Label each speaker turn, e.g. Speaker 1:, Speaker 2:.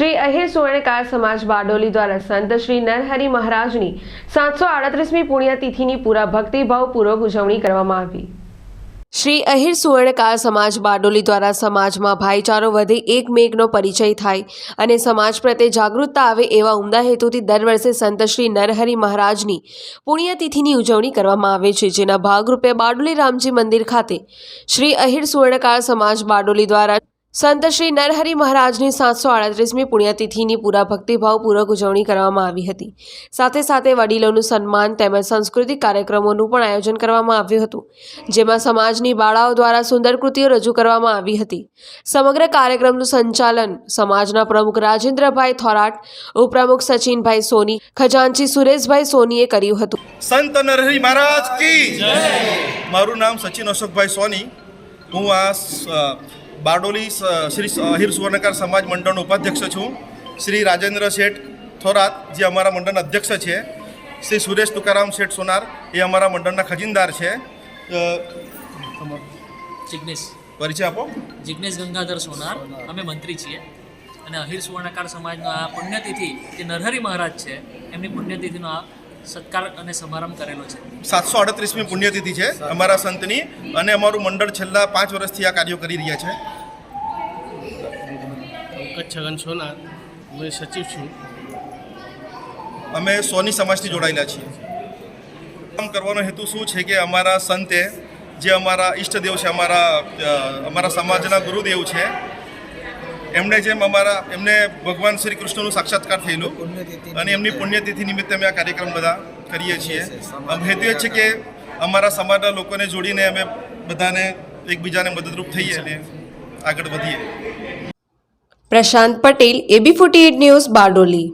Speaker 1: સુવર્ણકાર સમાજ બારડોલી દ્વારા સંત શ્રી નરહરિ મહારાજની સાતસો આડત્રીસમી પુણ્યતિથિની પૂરા ભક્તિભાવપૂર્વક ઉજવણી કરવામાં આવી. શ્રી અહિર સુવર્ણકાર સમાજ બારડોલી દ્વારા સમાજમાં ભાઈચારો વધે એકમેકનો પરિચય થાય અને સમાજ પ્રત્યે જાગૃતતા આવે એવા ઉમદા હેતુથી દર વર્ષે સંત શ્રી નરહરિ મહારાજની પુણ્યતિથિની ઉજવણી કરવામાં આવે છે, જેના ભાગરૂપે બારડોલી રામજી મંદિર ખાતે શ્રી અહિર સુવર્ણકાર સમાજ બારડોલી દ્વારા સંત શ્રી નરહરિ મહારાજની સાતસો આડત્રીસમી પુણ્યતિથિની પૂરા ભક્તિભાવપૂર્વક ઉજવણી કરવામાં આવી હતી. સાથે સાથે વડીલોનું સન્માન તેમજ સાંસ્કૃતિક કાર્યક્રમોનું પણ આયોજન કરવામાં આવ્યું હતું જેમાં સમાજની બાળાઓ દ્વારા સુંદર કૃતિઓ રજૂ કરવામાં આવી હતી. સમગ્ર કાર્યક્રમનું સંચાલન સમાજના પ્રમુખ રાજેન્દ્રભાઈ થોરાટ ઉપપ્રમુખ સચિનભાઈ સોની ખજાનચી સુરેશભાઈ સોનીએ કર્યું હતું.
Speaker 2: સંત નરહરી મહારાજ કી મારું નામ સચિન અશોકભાઈ સોની. હું આ બારડોલી શ્રી અહિર સુવર્ણકાર સમાજ મંડળનો ઉપાધ્યક્ષ છું. શ્રી રાજેન્દ્ર શેઠ થોરાત જે અમારા મંડળના અધ્યક્ષ છે. શ્રી સુરેશ તુકારામ શેઠ સોનાર એ અમારા મંડળના ખજીનદાર છે.
Speaker 3: જિજ્ઞેશ
Speaker 2: પરિચય આપો.
Speaker 3: જિજ્ઞેશ ગંગાધર સોનાર અમે મંત્રી છીએ. અને અહિર સુવર્ણકાર સમાજનો આ પુણ્યતિથિ જે નરહરી મહારાજ છે એમની પુણ્યતિથિનો આ સત્કાર અને સમારંભ કરેલો છે.
Speaker 2: સાતસો અડત્રીસમી પુણ્યતિથિ છે અમારા સંતની અને અમારું મંડળ છેલ્લા પાંચ વર્ષથી આ કાર્યો કરી રહ્યા છે.
Speaker 4: પંકજ છગન સોના હું સચિવ છું.
Speaker 2: અમે સોની સમાજથી જોડાયેલા છીએ. કામ કરવાનો હેતુ શું છે કે અમારા સંતે જે અમારા ઈષ્ટદેવ છે અમારા અમારા સમાજના ગુરુદેવ છે એમણે જેમ અમારા એમને ભગવાન શ્રી કૃષ્ણનું સાક્ષાત્કાર થયેલું અને એમની પુણ્યતિથિ નિમિત્તે અમે આ કાર્યક્રમ બધા કરીએ છીએ. હેતુ એ છે કે અમારા સમાજના લોકોને જોડીને અમે બધાને એકબીજાને મદદરૂપ થઈએ અને આગળ વધીએ.
Speaker 1: Prashant Patel AB forty news Bardoli.